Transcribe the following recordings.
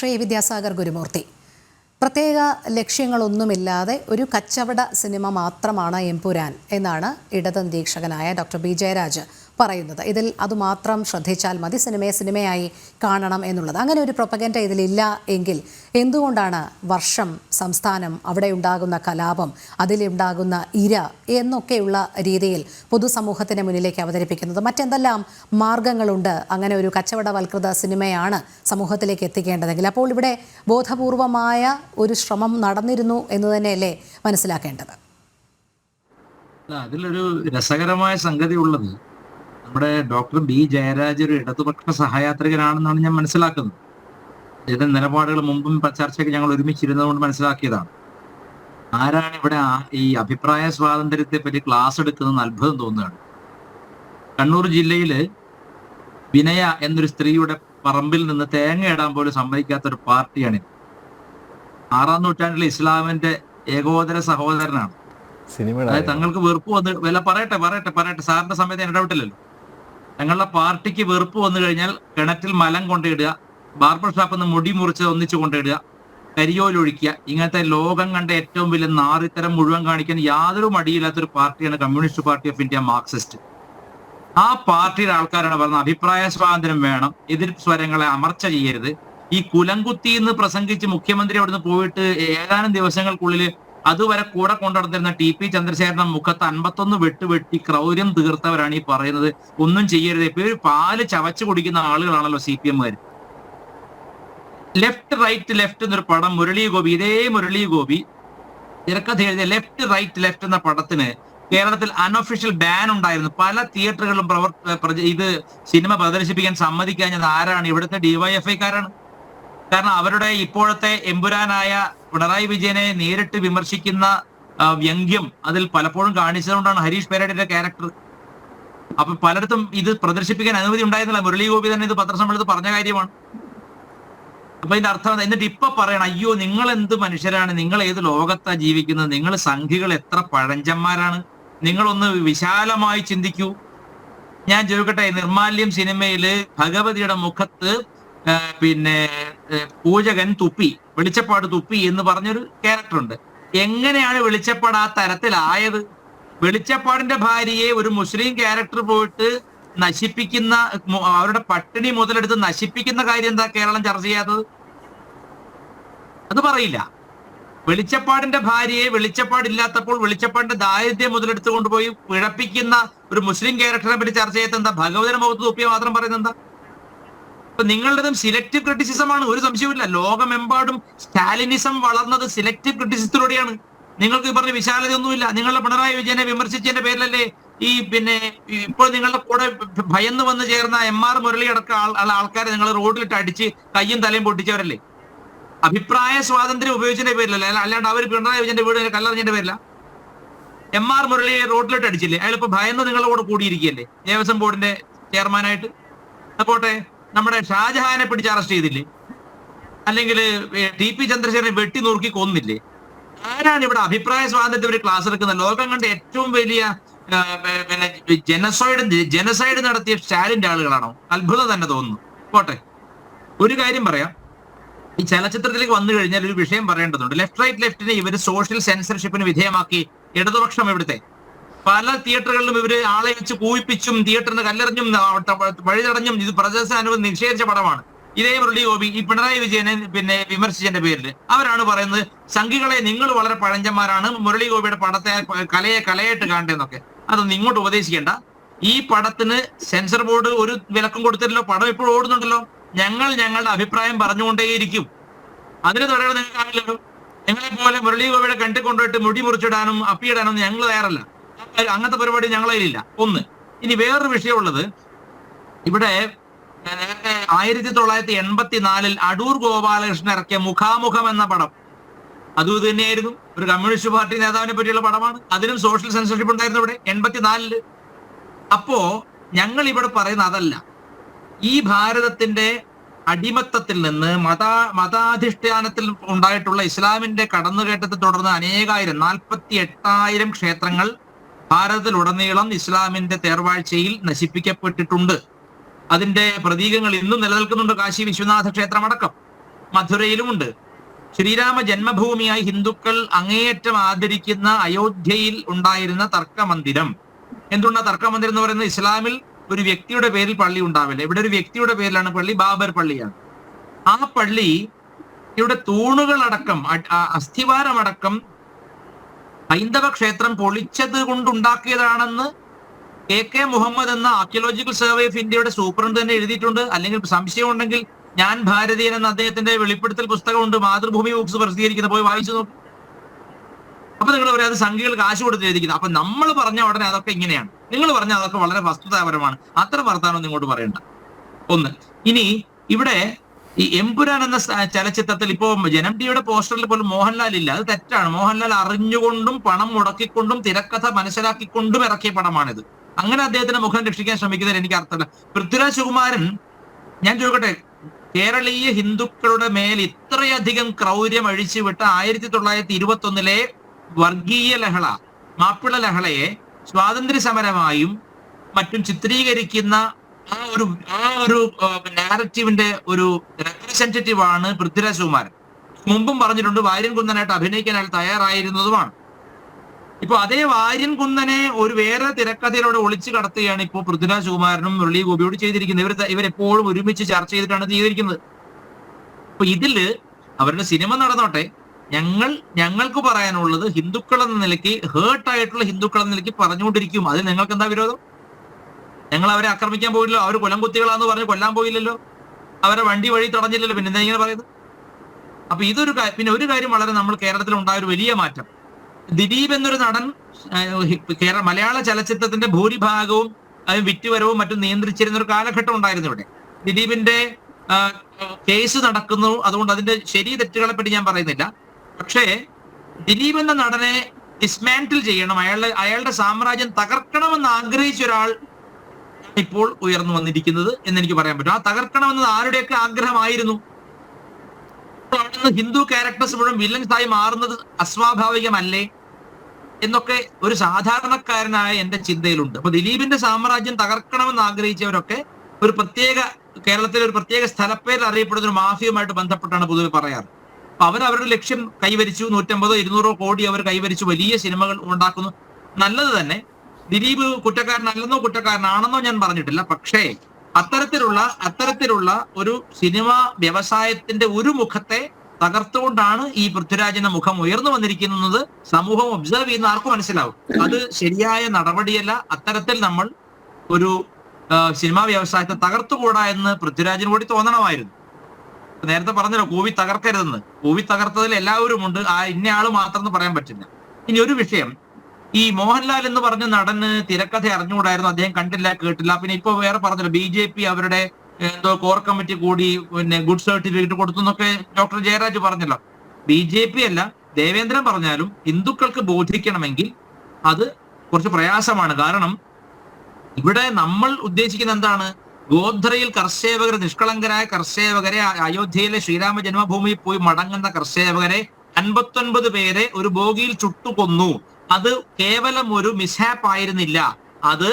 ശ്രീ വിദ്യാസാഗർ ഗുരുമൂർത്തി. പ്രത്യേക ലക്ഷ്യങ്ങളൊന്നുമില്ലാതെ ഒരു കച്ചവട സിനിമ മാത്രമാണ് എംപുരാൻ എന്നാണ് ഇടത് നിരീക്ഷകനായ ഡോക്ടർ ബി ജയരാജ് പറയുന്നത്. ഇതിൽ അതുമാത്രം ശ്രദ്ധിച്ചാൽ മതി. സിനിമയെ സിനിമയായി കാണണം എന്നുള്ളത്. അങ്ങനെ ഒരു പ്രൊപ്പഗൻഡ ഇതിലില്ല എങ്കിൽ എന്തുകൊണ്ടാണ് വർഷം സംസ്ഥാനം അവിടെ ഉണ്ടാകുന്ന കലാപം അതിലുണ്ടാകുന്ന ഇര എന്നൊക്കെയുള്ള രീതിയിൽ പൊതുസമൂഹത്തിന് മുന്നിലേക്ക് അവതരിപ്പിക്കുന്നത്? മറ്റെന്തെല്ലാം മാർഗങ്ങളുണ്ട്? അങ്ങനെ ഒരു കച്ചവടവൽകൃത സിനിമയാണ് സമൂഹത്തിലേക്ക് എത്തിക്കേണ്ടതെങ്കിൽ. അപ്പോൾ ഇവിടെ ബോധപൂർവമായ ഒരു ശ്രമം നടന്നിരുന്നു എന്ന് തന്നെയല്ലേ മനസ്സിലാക്കേണ്ടത്? അതിലൊരു രസകരമായ സംഗതി ഉള്ളത് നമ്മുടെ ഡോക്ടർ ബി ജയരാജ് ഒരു ഇടതുപക്ഷ സഹയാത്രികനാണെന്നാണ് ഞാൻ മനസ്സിലാക്കുന്നത്. ഇതിന്റെ നിലപാടുകൾ മുമ്പും ചർച്ചയ്ക്ക് ഞങ്ങൾ ഒരുമിച്ചിരുന്നത് കൊണ്ട് മനസ്സിലാക്കിയതാണ്. ആരാണ് ഇവിടെ ഈ അഭിപ്രായ സ്വാതന്ത്ര്യത്തെ പറ്റി ക്ലാസ് എടുക്കുന്നതെന്ന് അത്ഭുതം തോന്നുകയാണ്. കണ്ണൂർ ജില്ലയിൽ വിനയ എന്നൊരു സ്ത്രീയുടെ പറമ്പിൽ നിന്ന് തേങ്ങ ഇടാൻ പോലും സമ്മതിക്കാത്ത ഒരു പാർട്ടിയാണ് ആറാം നൂറ്റാണ്ടിലെ ഇസ്ലാമിന്റെ ഏകോദര സഹോദരനാണ്. തങ്ങൾക്ക് വെറുപ്പ് വന്ന് വല്ല പറയട്ടെ പറയട്ടെ പറയട്ടെ. സാറിന്റെ സമയത്ത് ഇടപെട്ടില്ലല്ലോ. ഞങ്ങളുടെ പാർട്ടിക്ക് വെറുപ്പ് വന്നു കഴിഞ്ഞാൽ കിണറ്റിൽ മലം കൊണ്ടിടുക ബാർബർ ഷാപ്പിൽ നിന്ന് മുടി മുറിച്ച് ഒന്നിച്ചു കൊണ്ടിടുക കരിയോലൊഴിക്കുക ഇങ്ങനത്തെ ലോകം കണ്ട ഏറ്റവും വലിയ നാറിത്തരം മുഴുവൻ കാണിക്കാൻ യാതൊരു മടിയില്ലാത്തൊരു പാർട്ടിയാണ് communist party of India Marxist. ആ പാർട്ടിയുടെ ആൾക്കാരാണ് പറഞ്ഞത് അഭിപ്രായ സ്വാതന്ത്ര്യം വേണം എതിർ സ്വരങ്ങളെ അമർച്ച ചെയ്യരുത്. ഈ കുലംകുത്തി എന്ന് പ്രസംഗിച്ച് മുഖ്യമന്ത്രി അവിടുന്ന് പോയിട്ട് ഏതാനും ദിവസങ്ങൾക്കുള്ളിൽ അതുവരെ കൂടെ കൊണ്ടുനടന്നിരുന്ന ടി പി ചന്ദ്രശേഖരന്റെ മുഖത്ത് അൻപത്തൊന്ന് വെട്ട് വെട്ടി ക്രൗര്യം തീർത്തവരാണ് ഈ പറയുന്നത്. ഒന്നും ചെയ്യരുത്. ഇപ്പൊ പാൽ ചവച്ചു കുടിക്കുന്ന ആളുകളാണല്ലോ സി പി എമ്മുകാർ ലെഫ്റ്റ് റൈറ്റ് ലെഫ്റ്റ് എന്നൊരു പടം മുരളി ഗോപി ഇതേ മുരളി ഗോപി. തിരക്കഥ എഴുതിയ ലെഫ്റ്റ് റൈറ്റ് ലെഫ്റ്റ് എന്ന പടത്തിന് കേരളത്തിൽ അൺഒഫീഷ്യൽ ബാൻ ഉണ്ടായിരുന്നു. പല തിയേറ്ററുകളിലും പ്രവർ ഇത് സിനിമ പ്രദർശിപ്പിക്കാൻ സമ്മതിക്കാഞ്ഞത് ആരാണ്? ഇവിടുത്തെ ഡിവൈഎഫ്ഐക്കാരാണ് കാരണം അവരുടെ ഇപ്പോഴത്തെ എമ്പുരാനായ പിണറായി വിജയനെ നേരിട്ട് വിമർശിക്കുന്ന വ്യംഗ്യം അതിൽ പലപ്പോഴും കാണിച്ചതുകൊണ്ടാണ് ഹരീഷ് പേരടിന്റെ ക്യാരക്ടർ. അപ്പൊ പലയിടത്തും ഇത് പ്രദർശിപ്പിക്കാൻ അനുമതി ഉണ്ടായിരുന്നില്ല. മുരളി ഗോപി തന്നെ ഇത് പത്രസമ്മേളനത്തിൽ പറഞ്ഞ കാര്യമാണ്. അപ്പൊ ഇതിന്റെ അർത്ഥം? എന്നിട്ട് ഇപ്പൊ പറയണം അയ്യോ നിങ്ങൾ എന്ത് മനുഷ്യരാണ്? നിങ്ങൾ ഏത് ലോകത്താ ജീവിക്കുന്നത്? നിങ്ങൾ സംഘികൾ എത്ര പഴഞ്ചന്മാരാണ്? നിങ്ങളൊന്ന് വിശാലമായി ചിന്തിക്കൂ. ഞാൻ ചോദിക്കട്ടെ നിർമാല്യം സിനിമയിൽ ഭഗവതിയുടെ മുഖത്ത് പിന്നെ പൂജകൻ തുപ്പി വെളിച്ചപ്പാട് തുപ്പി എന്ന് പറഞ്ഞൊരു ക്യാരക്ടർ ഉണ്ട് എങ്ങനെയാണ് വെളിച്ചപ്പാട് ആ തരത്തിലായത്? വെളിച്ചപ്പാടിന്റെ ഭാര്യയെ ഒരു മുസ്ലിം ക്യാരക്ടർ പോയിട്ട് നശിപ്പിക്കുന്ന അവരുടെ പട്ടിണി മുതലെടുത്ത് നശിപ്പിക്കുന്ന കാര്യം എന്താ കേരളം ചർച്ച ചെയ്യാത്തത്? അത് പറയില്ല. വെളിച്ചപ്പാടിന്റെ ഭാര്യയെ വെളിച്ചപ്പാടില്ലാത്തപ്പോൾ വെളിച്ചപ്പാടിന്റെ ദാരിദ്ര്യം മുതലെടുത്ത് കൊണ്ടുപോയി പിഴപ്പിക്കുന്ന ഒരു മുസ്ലിം ക്യാരക്ടറെ പറ്റി ചർച്ച ചെയ്യാത്ത എന്താ? ഭഗവതിനെ മുഖത്ത് തുപ്പിയ മാത്രം പറയുന്നത് എന്താ? ഇപ്പൊ നിങ്ങളുടേതും സിലക്റ്റീവ് ക്രിറ്റിസിസം ആണ്. ഒരു സംശയവുമില്ല ലോകമെമ്പാടും സ്റ്റാലിനിസം വളർന്നത് സിലക്റ്റീവ് ക്രിറ്റിസിസത്തിലൂടെയാണ് നിങ്ങൾക്ക് ഈ പറഞ്ഞ വിശാലതയൊന്നുമില്ല. നിങ്ങളുടെ പിണറായി വിജയനെ വിമർശിച്ചതിന്റെ പേരിലല്ലേ ഈ പിന്നെ ഇപ്പോൾ നിങ്ങളുടെ കൂടെ ഭയന്ന് വന്ന് ചേർന്ന എം ആർ മുരളി അടക്കം ആൾ- ആൾ- ആൾക്കാരെ നിങ്ങൾ റോഡിലിട്ട് അടിച്ച് കയ്യും തലയും പൊട്ടിച്ചവരല്ലേ? അഭിപ്രായ സ്വാതന്ത്ര്യം ഉപയോഗിച്ചതിന്റെ പേരിലല്ല? അല്ല- അല്ലാണ്ട് അവർ പിണറായി വിജയന്റെ വീട് കല്ലെറിഞ്ഞതിന്റെ പേരില? M R മുരളിയെ റോഡിലിട്ട് അടിച്ചില്ലേ? അയാളിപ്പോ ഭയന്ന് നിങ്ങളുടെ കൂടെ കൂടിയിരിക്കുകയല്ലേ? ദേവസ്വം ബോർഡിന്റെ ചെയർമാനായിട്ട്. അപ്പോട്ടെ നമ്മുടെ ഷാജഹാനെ പിടിച്ച് അറസ്റ്റ് ചെയ്തില്ലേ? അല്ലെങ്കിൽ ടി പി ചന്ദ്രശേഖരനെ വെട്ടി നുറുക്കി കൊന്നില്ലേ? ആരാണ് ഇവിടെ അഭിപ്രായ സ്വാതന്ത്ര്യത്തിന് ഒരു ക്ലാസ് എടുക്കുന്നത്? ലോകം കണ്ട ഏറ്റവും വലിയ പിന്നെ ജനസൈഡ് ജനസൈഡ് നടത്തിയ സ്റ്റാലിന്റെ ആളുകളാണോ? അത്ഭുതം തന്നെ തോന്നുന്നു. പോട്ടെ. ഒരു കാര്യം പറയാം. ഈ ചലച്ചിത്രത്തിലേക്ക് വന്നു കഴിഞ്ഞാൽ ഒരു വിഷയം പറയേണ്ടതുണ്ട്. ലെഫ്റ്റ് റൈറ്റ് ലെഫ്റ്റിനെ ഇവർ സോഷ്യൽ സെൻസർഷിപ്പിന് വിധേയമാക്കി ഇടതുപക്ഷം ഇവിടുത്തെ പല തിയേറ്ററുകളിലും ഇവർ ആളെ വെച്ച് കൂയിപ്പിച്ചും തിയേറ്ററിന് കല്ലെറിഞ്ഞും ആ, ത- വഴി തടഞ്ഞും ഇത് പ്രദർശന നിഷേധിച്ച പടമാണ്. ഇതേ മുരളി ഗോപി ഈ പിണറായി വിജയനെ പിന്നെ വിമർശിച്ചതിന്റെ പേരിൽ. അവരാണ് പറയുന്നത് സംഘികളെ നിങ്ങൾ വളരെ പഴഞ്ചന്മാരാണ് മുരളി ഗോപിയുടെ പടത്തെ കലയെ കലയായിട്ട് കാണേന്നൊക്കെ അതൊന്നും ഇങ്ങോട്ട് ഉപദേശിക്കേണ്ട. ഈ പടത്തിന് സെൻസർ ബോർഡ് ഒരു വിലക്കും കൊടുത്തില്ലല്ലോ പടം ഇപ്പോഴും ഓടുന്നുണ്ടല്ലോ. ഞങ്ങൾ ഞങ്ങളുടെ അഭിപ്രായം പറഞ്ഞുകൊണ്ടേയിരിക്കും. അതിന് തുടങ്ങി നിങ്ങൾക്കാവില്ലല്ലോ നിങ്ങളെ പോലെ മുരളി ഗോപിയുടെ കണ്ടി കൊണ്ടുപോയിട്ട് മുടി മുറിച്ചിടാനും അപ്പിയിടാനും ഞങ്ങൾ തയ്യാറല്ല. അങ്ങനത്തെ പരിപാടി ഞങ്ങളതിലില്ല ഒന്ന് ഇനി വേറൊരു വിഷയമുള്ളത് ഇവിടെ ആയിരത്തി തൊള്ളായിരത്തി എൺപത്തിനാലിൽ അടൂർ ഗോപാലകൃഷ്ണൻ ഇറക്കിയ മുഖാമുഖം എന്ന പടം. അതും ഇത് തന്നെയായിരുന്നു. ഒരു കമ്മ്യൂണിസ്റ്റ് പാർട്ടി നേതാവിനെ പറ്റിയുള്ള പടമാണ്. അതിനും സോഷ്യൽ സെൻസർഷിപ്പ് ഉണ്ടായിരുന്നു ഇവിടെ എൺപത്തിനാലിൽ. അപ്പോ ഞങ്ങൾ ഇവിടെ പറയുന്ന അതല്ല. ഈ ഭാരതത്തിന്റെ അടിമത്തത്തിൽ നിന്ന് മത മതാധിഷ്ഠാനത്തിൽ ഉണ്ടായിട്ടുള്ള ഇസ്ലാമിന്റെ കടന്നുകയറ്റത്തെ തുടർന്ന് അനേകായിരം നാൽപ്പത്തി എട്ടായിരം ക്ഷേത്രങ്ങൾ ഭാരതത്തിലുടനീളം ഇസ്ലാമിന്റെ തേർവാഴ്ചയിൽ നശിപ്പിക്കപ്പെട്ടിട്ടുണ്ട്. അതിന്റെ പ്രതീകങ്ങൾ ഇന്നും നിലനിൽക്കുന്നുണ്ട് കാശി വിശ്വനാഥ ക്ഷേത്രമടക്കം. മധുരയിലുമുണ്ട്. ശ്രീരാമ ജന്മഭൂമിയായി ഹിന്ദുക്കൾ അങ്ങേയറ്റം ആദരിക്കുന്ന അയോധ്യയിൽ ഉണ്ടായിരുന്ന തർക്കമന്ദിരം. എന്തുകൊണ്ടാ തർക്കമന്ദിരം എന്ന് പറയുന്നത്? ഇസ്ലാമിൽ ഒരു വ്യക്തിയുടെ പേരിൽ പള്ളി ഉണ്ടാവില്ല. ഇവിടെ ഒരു വ്യക്തിയുടെ പേരിലാണ് പള്ളി ബാബർ പള്ളിയാണ്. ആ പള്ളി ഇവിടെ തൂണുകളടക്കം അസ്ഥിവാരമടക്കം ഹൈന്ദവ ക്ഷേത്രം പൊളിച്ചത് കൊണ്ടുണ്ടാക്കിയതാണെന്ന് കെ കെ മുഹമ്മദ് എന്ന ആർക്കിയോളജിക്കൽ സർവേ ഓഫ് ഇന്ത്യയുടെ സൂപ്രണ്ട് തന്നെ എഴുതിയിട്ടുണ്ട്. അല്ലെങ്കിൽ സംശയം ഉണ്ടെങ്കിൽ ഞാൻ ഭാരതീയൻ എന്ന അദ്ദേഹത്തിന്റെ വെളിപ്പെടുത്തൽ പുസ്തകമുണ്ട്. മാതൃഭൂമി ബുക്സ് പ്രസിദ്ധീകരിക്കുന്നത് പോയി വായിച്ചു നോക്കും. അപ്പൊ നിങ്ങൾ പറയാം അത് സംഖ്യകൾ കാശ് കൊടുത്ത് എഴുതിക്കുന്നത് അപ്പൊ നമ്മൾ പറഞ്ഞ ഉടനെ അതൊക്കെ ഇങ്ങനെയാണ്. നിങ്ങൾ പറഞ്ഞ അതൊക്കെ വളരെ വസ്തുതാപരമാണ്. അത്ര വർത്താനം ഇങ്ങോട്ട് പറയണ്ട. ഒന്ന് ഇനി ഇവിടെ ഈ എമ്പുരാൻ എന്ന ചലച്ചിത്രത്തിൽ ഇപ്പോ ജനം ടിയുടെ പോസ്റ്ററിൽ പോലും മോഹൻലാൽ ഇല്ല. അത് തെറ്റാണ്. മോഹൻലാൽ അറിഞ്ഞുകൊണ്ടും പണം മുടക്കിക്കൊണ്ടും തിരക്കഥ മനസ്സിലാക്കിക്കൊണ്ടും ഇറക്കിയ പണമാണിത് അങ്ങനെ അദ്ദേഹത്തിന്റെ മുഖം രക്ഷിക്കാൻ ശ്രമിക്കുന്നതിൽ എനിക്ക് അർത്ഥമില്ല. പൃഥ്വിരാജ് സുകുമാരൻ ഞാൻ ചോദിക്കട്ടെ കേരളീയ ഹിന്ദുക്കളുടെ മേൽ ഇത്രയധികം ക്രൗര്യം അഴിച്ചുവിട്ട ആയിരത്തി തൊള്ളായിരത്തി ഇരുപത്തി ഒന്നിലെ വർഗീയ ലഹള മാപ്പിള ലഹളയെ സ്വാതന്ത്ര്യ സമരമായും മറ്റും ചിത്രീകരിക്കുന്ന ആ ഒരു ആ ഒരു നാരറ്റീവിന്റെ ഒരു റെപ്രസെന്റേറ്റീവ് ആണ് പൃഥ്വിരാജ് കുമാരൻ. മുമ്പും പറഞ്ഞിട്ടുണ്ട് വാര്യൻ കുന്നനായിട്ട് അഭിനയിക്കാൻ അയാൾ തയ്യാറായിരുന്നതുമാണ്. ഇപ്പൊ അതേ വാര്യൻ കുന്നനെ ഒരു വേറെ തിരക്കഥയിലൂടെ ഒളിച്ചു കടത്തുകയാണ് ഇപ്പോൾ പൃഥ്വിരാജ് കുമാരനും മുരളി ഗോപിയോട് ചെയ്തിരിക്കുന്നത്. ഇവർ ഇവരെപ്പോഴും ഒരുമിച്ച് ചർച്ച ചെയ്തിട്ടാണ് ചെയ്തിരിക്കുന്നത്. അപ്പൊ ഇതിൽ അവരുടെ സിനിമ നടന്നോട്ടെ ഞങ്ങൾ ഞങ്ങൾക്ക് പറയാനുള്ളത് ഹിന്ദുക്കൾ എന്ന നിലയ്ക്ക് ഹേർട്ട് ആയിട്ടുള്ള ഹിന്ദുക്കൾ എന്ന നിലയ്ക്ക് പറഞ്ഞുകൊണ്ടിരിക്കും. അതിൽ നിങ്ങൾക്ക് എന്താ വിരോധം? ഞങ്ങൾ അവരെ ആക്രമിക്കാൻ പോയില്ലല്ലോ. അവർ കൊല്ലം കുത്തികളാന്ന് പറഞ്ഞ് കൊല്ലാൻ പോയില്ലല്ലോ. അവരെ വണ്ടി വഴി തടഞ്ഞില്ലല്ലോ. പിന്നെ എന്താ ഇങ്ങനെ പറയുന്നത്? അപ്പൊ ഇതൊരു പിന്നെ ഒരു കാര്യം വളരെ നമ്മൾ കേരളത്തിൽ ഉണ്ടായ ഒരു വലിയ മാറ്റം. ദിലീപ് എന്നൊരു നടൻ കേരള മലയാള ചലച്ചിത്രത്തിന്റെ ഭൂരിഭാഗവും അത് വിറ്റുവരവും മറ്റും നിയന്ത്രിച്ചിരുന്ന ഒരു കാലഘട്ടം ഉണ്ടായിരുന്നു ഇവിടെ. ദിലീപിന്റെ കേസ് നടക്കുന്നു. അതുകൊണ്ട് അതിന്റെ ശരി തെറ്റുകളെ പറ്റി ഞാൻ പറയുന്നില്ല. പക്ഷേ ദിലീപ് എന്ന നടനെ ഡിസ്മാന്റിൽ ചെയ്യണം. അയാളുടെ അയാളുടെ സാമ്രാജ്യം തകർക്കണമെന്ന് ആഗ്രഹിച്ച ഒരാൾ ഇപ്പോൾ ഉയർന്നു വന്നിരിക്കുന്നത് എന്ന് എനിക്ക് പറയാൻ പറ്റും. ആ തകർക്കണമെന്നത് ആരുടെയൊക്കെ ആഗ്രഹമായിരുന്നു? അവിടുന്ന് ഹിന്ദു ക്യാരക്ടേഴ്സ് മുഴുവൻ വില്ലൻസ് ആയി മാറുന്നത് അസ്വാഭാവികമല്ലേ? എന്നൊക്കെ ഒരു സാധാരണക്കാരനായ എന്റെ ചിന്തയിലുണ്ട്. അപ്പൊ ദിലീപിന്റെ സാമ്രാജ്യം തകർക്കണമെന്ന് ആഗ്രഹിച്ചവരൊക്കെ ഒരു പ്രത്യേക കേരളത്തിലെ ഒരു പ്രത്യേക സ്ഥലപ്പേരിൽ അറിയപ്പെടുന്ന ഒരു മാഫിയുമായിട്ട് ബന്ധപ്പെട്ടാണ് പൊതുവെ പറയാറ്. അപ്പൊ അവർ അവരുടെ ലക്ഷ്യം കൈവരിച്ചു. നൂറ്റമ്പതോ ഇരുന്നൂറോ കോടി അവർ കൈവരിച്ചു. വലിയ സിനിമകൾ ഉണ്ടാക്കുന്നു. നല്ലത് തന്നെ. ദിലീപ് കുറ്റക്കാരനല്ലെന്നോ കുറ്റക്കാരനാണെന്നോ ഞാൻ പറഞ്ഞിട്ടില്ല. പക്ഷേ അത്തരത്തിലുള്ള അത്തരത്തിലുള്ള ഒരു സിനിമ വ്യവസായത്തിന്റെ ഒരു മുഖത്തെ തകർത്തുകൊണ്ടാണ് ഈ പൃഥ്വിരാജിന്റെ മുഖം ഉയർന്നു വന്നിരിക്കുന്നത് സമൂഹം ഒബ്സർവ് ചെയ്യുന്ന ആർക്കും മനസ്സിലാവും. അത് ശരിയായ നടപടിയല്ല. അത്തരത്തിൽ നമ്മൾ ഒരു സിനിമാ വ്യവസായത്തെ തകർത്തുകൂടാ എന്ന് പൃഥ്വിരാജിന് കൂടി തോന്നണമായിരുന്നു. നേരത്തെ പറഞ്ഞല്ലോ കോവി തകർക്കരുതെന്ന്. കോവി തകർത്തതിൽ എല്ലാവരും ഉണ്ട് ആ ഇന്നയാൾ മാത്രം എന്ന് പറയാൻ പറ്റില്ല. ഇനി ഒരു വിഷയം. ഈ മോഹൻലാൽ എന്ന് പറഞ്ഞ നടന്ന് തിരക്കഥ അറിഞ്ഞുകൂടായിരുന്നു അദ്ദേഹം കണ്ടില്ല കേട്ടില്ല. പിന്നെ ഇപ്പൊ വേറെ പറഞ്ഞല്ലോ ബി ജെ പി അവരുടെ എന്തോ കോർ കമ്മിറ്റി കൂടി പിന്നെ ഗുഡ് സർട്ടിഫിക്കറ്റ് കൊടുത്തു എന്നൊക്കെ ഡോക്ടർ ജയരാജ് പറഞ്ഞല്ലോ. ബി ജെ പി അല്ല ദേവേന്ദ്രൻ പറഞ്ഞാലും ഹിന്ദുക്കൾക്ക് ബോധിക്കണമെങ്കിൽ അത് കുറച്ച് പ്രയാസമാണ്. കാരണം ഇവിടെ നമ്മൾ ഉദ്ദേശിക്കുന്ന എന്താണ്? ഗോധ്രയിൽ കർഷകർ നിഷ്കളങ്കരായ കർഷകരെ അയോധ്യയിലെ ശ്രീരാമ ജന്മഭൂമിയിൽ പോയി മടങ്ങുന്ന കർഷകരെ അൻപത്തൊൻപത് പേരെ ഒരു ബോഗിയിൽ ചുട്ടുകൊന്നു. അത് കേവലം ഒരു മിസ്ഹാപ്പ് ആയിരുന്നില്ല. അത്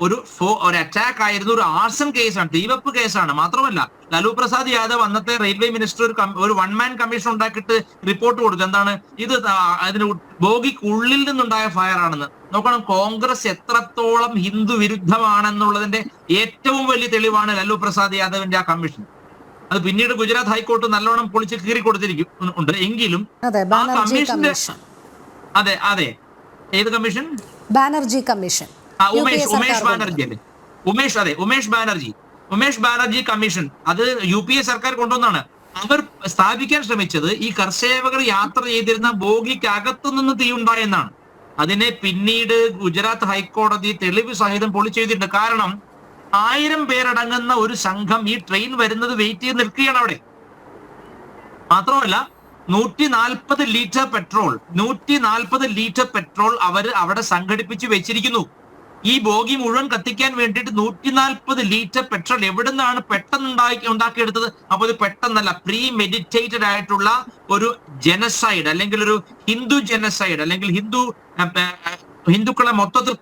ഒരു ഫോ ഒരു അറ്റാക്ക് ആയിരുന്നു ഒരു ആർസൺ കേസാണ് തീവപ്പ് കേസാണ് മാത്രമല്ല ലാലു പ്രസാദ് യാദവ് അന്നത്തെ റെയിൽവേ മിനിസ്റ്റർ ഒരു ഒരു വൺ മാൻ കമ്മീഷൻ ഉണ്ടാക്കിയിട്ട് റിപ്പോർട്ട് കൊടുത്തു. എന്താണ്? ഇത് അതിന് അതിന് ബോഗിക്കുള്ളിൽ നിന്നുണ്ടായ ഫയർ ആണെന്ന്. നോക്കണം കോൺഗ്രസ് എത്രത്തോളം ഹിന്ദു വിരുദ്ധമാണെന്നുള്ളതിന്റെ ഏറ്റവും വലിയ തെളിവാണ് ലാലു പ്രസാദ് യാദവിന്റെ ആ കമ്മീഷൻ അത് പിന്നീട് ഗുജറാത്ത് ഹൈക്കോർട്ട് നല്ലോണം പൊളിച്ച് കീറി കൊടുത്തിരിക്കും ഉണ്ട്. എങ്കിലും ബാനർജി കമ്മീഷന്റെ- അതെ അതെ. ഏത് കമ്മീഷൻ? ബാനർജി കമ്മീഷൻ. ഉമേഷ് ഉമേഷ് ബാനർജി അല്ലേ? ഉമേഷ് അതെ ഉമേഷ് ബാനർജി. ഉമേഷ് ബാനർജി കമ്മീഷൻ അത് യു പി എ സർക്കാർ കൊണ്ടുവന്നാണ്. അവർ സ്ഥാപിക്കാൻ ശ്രമിച്ചത് ഈ കർഷകർ യാത്ര ചെയ്തിരുന്ന ബോഗിക്ക് അകത്തു നിന്ന് തീയുണ്ടായെന്നാണ് അതിനെ പിന്നീട് ഗുജറാത്ത് ഹൈക്കോടതി തെളിവ് സഹിതം പൊളിച്ചെഴുതിയിട്ടുണ്ട് കാരണം ആയിരം പേരടങ്ങുന്ന ഒരു സംഘം ഈ ട്രെയിൻ വരുന്നത് വെയിറ്റ് ചെയ്ത് നിൽക്കുകയാണ് അവിടെ. മാത്രമല്ല നൂറ്റി നാൽപ്പത് ലിറ്റർ പെട്രോൾ നൂറ്റി നാൽപ്പത് ലിറ്റർ പെട്രോൾ അവർ അവിടെ സംഘടിപ്പിച്ച് വെച്ചിരിക്കുന്നു. ഈ ബോഗി മുഴുവൻ കത്തിക്കാൻ വേണ്ടിയിട്ട് നൂറ്റി നാൽപ്പത് ലിറ്റർ പെട്രോൾ എവിടെ നിന്നാണ് പെട്ടെന്ന് ഉണ്ടാക്കി ഉണ്ടാക്കിയെടുത്തത്? അപ്പൊ ഇത് പെട്ടെന്നല്ല പ്രീ മെഡിറ്റേറ്റഡ് ആയിട്ടുള്ള ഒരു ജനസൈഡ് അല്ലെങ്കിൽ ഒരു ഹിന്ദു ജനസൈഡ് അല്ലെങ്കിൽ ഹിന്ദു ഹിന്ദുക്കളെ മൊത്തത്തിൽ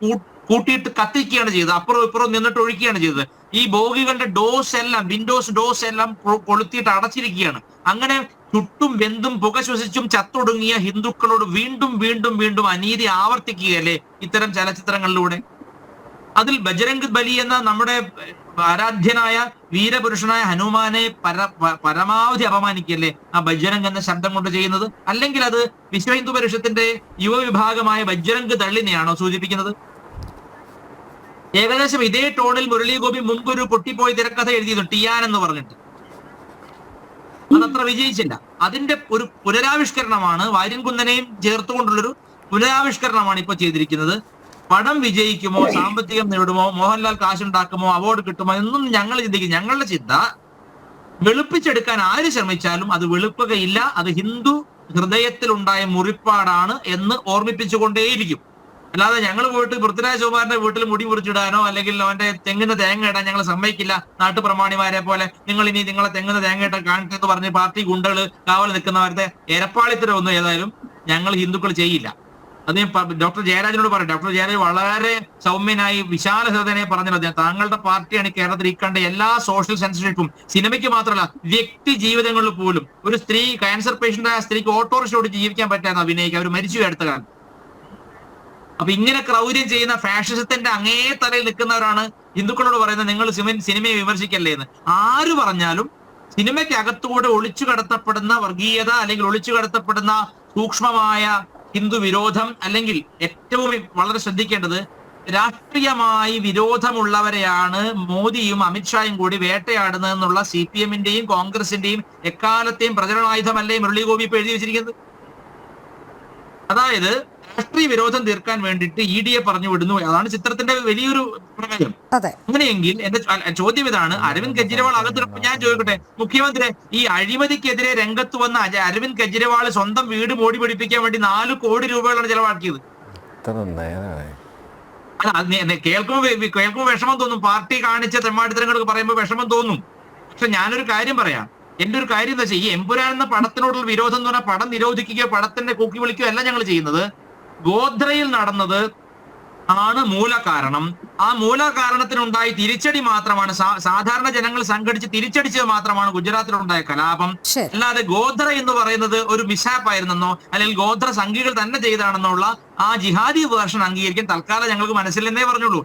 കൂട്ടിയിട്ട് കത്തിക്കുകയാണ് ചെയ്തത്. അപ്പുറം ഇപ്പുറം നിന്നിട്ട് ഒഴിക്കുകയാണ് ചെയ്തത്. ഈ ബോഗികളുടെ ഡോസ് എല്ലാം വിൻഡോസ് ഡോസ് എല്ലാം കൊളുത്തിയിട്ട് അടച്ചിരിക്കുകയാണ്. അങ്ങനെ ചുട്ടും വെന്തും പുക ശ്വസിച്ചും ചത്തൊടുങ്ങിയ ഹിന്ദുക്കളോട് വീണ്ടും വീണ്ടും വീണ്ടും അനീതി ആവർത്തിക്കുകയല്ലേ ഇത്തരം ചലച്ചിത്രങ്ങളിലൂടെ? അതിൽ ബജരംഗ് ബലി എന്ന നമ്മുടെ ആരാധ്യനായ വീരപുരുഷനായ ഹനുമാനെ പര പരമാവധി അപമാനിക്കല്ലേ ആ ബജ്രംഗ് എന്ന ശബ്ദം കൊണ്ട് ചെയ്യുന്നത്? അല്ലെങ്കിൽ അത് വിശ്വ ഹിന്ദു പരിഷത്തിന്റെ യുവവിഭാഗമായ ബജ്രംഗ് തള്ളിനെയാണോ സൂചിപ്പിക്കുന്നത്? ഏകദേശം ഇതേ ടോണിൽ മുരളീഗോപി മുമ്പ് ഒരു പൊട്ടിപ്പോയി തിരക്കഥ എഴുതിയിരുന്നു ടിയാൻ എന്ന് പറഞ്ഞിട്ട്. അതത്ര വിജയിച്ചില്ല. അതിന്റെ ഒരു പുനരാവിഷ്കരണമാണ് വാര്യൻകുന്നനെയും ചേർത്തുകൊണ്ടുള്ളൊരു പുനരാവിഷ്കരണമാണ് ഇപ്പൊ ചെയ്തിരിക്കുന്നത്. പടം വിജയിക്കുമോ സാമ്പത്തികം നേടുമോ മോഹൻലാൽ കാശുണ്ടാക്കുമോ അവാർഡ് കിട്ടുമോ എന്നും ഞങ്ങൾ ചിന്തിക്കും. ഞങ്ങളുടെ ചിന്ത വെളുപ്പിച്ചെടുക്കാൻ ആര് ശ്രമിച്ചാലും അത് വെളുപ്പുകയില്ല അത് ഹിന്ദു ഹൃദയത്തിലുണ്ടായ മുറിപ്പാടാണ് എന്ന് ഓർമ്മിപ്പിച്ചുകൊണ്ടേയിരിക്കും. അല്ലാതെ ഞങ്ങൾ പോയിട്ട് പൃഥ്വിരാജ് കുമാറിന്റെ വീട്ടിൽ മുടി മുറിച്ചിടാനോ അല്ലെങ്കിൽ അവന്റെ തെങ്ങിന് തേങ്ങ ഇടാൻ ഞങ്ങൾ സമ്മതിക്കില്ല. നാട്ടുപ്രമാണിമാരെ പോലെ നിങ്ങൾ ഇനി നിങ്ങളെ തെങ്ങിന് തേങ്ങ ഇട്ട കാണിച്ചെന്ന് പറഞ്ഞ് പാർട്ടി ഗുണ്ടകൾ കാവൽ നിൽക്കുന്നവരുടെ എരപ്പാളിത്തരം ഒന്നും ഏതായാലും ഞങ്ങൾ ഹിന്ദുക്കൾ ചെയ്യില്ല. അത് ഞാൻ ഡോക്ടർ ജയരാജനോട് പറയും. ഡോക്ടർ ജയരാജ് വളരെ സൗമ്യനായി വിശാല ഹൃദയനെ അദ്ദേഹം താങ്കളുടെ പാർട്ടിയാണ് കേരളത്തിൽ ഈ എല്ലാ സോഷ്യൽ സെൻസിറ്റീവും സിനിമയ്ക്ക് മാത്രമല്ല വ്യക്തി ജീവിതങ്ങളിൽ പോലും ഒരു സ്ത്രീ ക്യാൻസർ പേഷ്യന്റ് ആയ സ്ത്രീക്ക് ഓട്ടോറിക്ഷ ഓടിച്ച് ജീവിക്കാൻ പറ്റാന്ന് അഭിനയിക്കുക അവർ മരിച്ചു അടുത്ത കാലം അപ്പൊ ഇങ്ങനെ ക്രൗര്യം ചെയ്യുന്ന ഫാഷിസത്തിന്റെ അങ്ങേ തലയിൽ നിൽക്കുന്നവരാണ് ഹിന്ദുക്കളോട് പറയുന്നത് നിങ്ങൾ സിനിമയെ വിമർശിക്കല്ലേ എന്ന്. ആര് പറഞ്ഞാലും സിനിമയ്ക്ക് അകത്തൂടെ ഒളിച്ചു കടത്തപ്പെടുന്ന വർഗീയത അല്ലെങ്കിൽ ഒളിച്ചു കടത്തപ്പെടുന്ന സൂക്ഷ്മമായ ഹിന്ദു വിരോധം അല്ലെങ്കിൽ ഏറ്റവും വളരെ ശ്രദ്ധിക്കേണ്ടത് രാഷ്ട്രീയമായി വിരോധമുള്ളവരെയാണ് മോദിയും അമിത്ഷായും കൂടി വേട്ടയാടുന്നത് എന്നുള്ള സി പി എമ്മിന്റെയും കോൺഗ്രസിന്റെയും എക്കാലത്തെയും പ്രചരണായുധമല്ലേ മുരളി ഗോപി ഇപ്പൊ എഴുതി വെച്ചിരിക്കുന്നത്? അതായത് രാഷ്ട്രീയ വിരോധം തീർക്കാൻ വേണ്ടിയിട്ട് ഇ ഡിയെ പറഞ്ഞു വിടുന്നു അതാണ് ചിത്രത്തിന്റെ വലിയൊരു പ്രകാരം അതെ. അങ്ങനെയെങ്കിൽ എന്റെ ചോദ്യം ഇതാണ്. അരവിന്ദ് കെജ്രിവാൾ അകത്ത് ഞാൻ ചോദിക്കട്ടെ മുഖ്യമന്ത്രി ഈ അഴിമതിക്കെതിരെ രംഗത്ത് വന്ന അരവിന്ദ് കെജ്രിവാൾ സ്വന്തം വീട് മോടി പിടിപ്പിക്കാൻ വേണ്ടി നാല് കോടി രൂപകളാണ് ചെലവാക്കിയത്. കേൾക്കുമ്പോ കേൾക്കുമ്പോ കേൾക്കുമ്പോൾ കേൾക്കുമ്പോൾ വിഷമം തോന്നും. പാർട്ടി കാണിച്ച തെമ്മാടിത്തരങ്ങളൊക്കെ പറയുമ്പോൾ വിഷമം തോന്നും. പക്ഷെ ഞാനൊരു കാര്യം പറയാം. എന്റെ ഒരു കാര്യം എന്താ വെച്ചാൽ ഈ എമ്പുരാൻ എന്ന പടത്തിനോടുള്ള വിരോധം എന്ന് പറഞ്ഞാൽ പടം നിരോധിക്കുകയോ പടത്തിന്റെ കൂക്കി വിളിക്കുകയോ അല്ല ഞങ്ങൾ ചെയ്യുന്നത്. ഗോദ്രയിൽ നടന്നത് ആണ് മൂലകാരണം. ആ മൂലകാരണത്തിനുണ്ടായി തിരിച്ചടി മാത്രമാണ് സാധാരണ ജനങ്ങൾ സംഘടിച്ച് തിരിച്ചടിച്ചത് മാത്രമാണ് ഗുജറാത്തിലുണ്ടായ കലാപം. അല്ലാതെ ഗോത്ര എന്ന് പറയുന്നത് ഒരു മിസാപ്പ് ആയിരുന്നെന്നോ അല്ലെങ്കിൽ ഗോത്ര സംഘികൾ തന്നെ ചെയ്താണെന്നുള്ള ആ ജിഹാദി വേർഷൻ അംഗീകരിക്കാൻ തൽക്കാലം ഞങ്ങൾക്ക് മനസ്സിലെന്നേ പറഞ്ഞുള്ളൂ.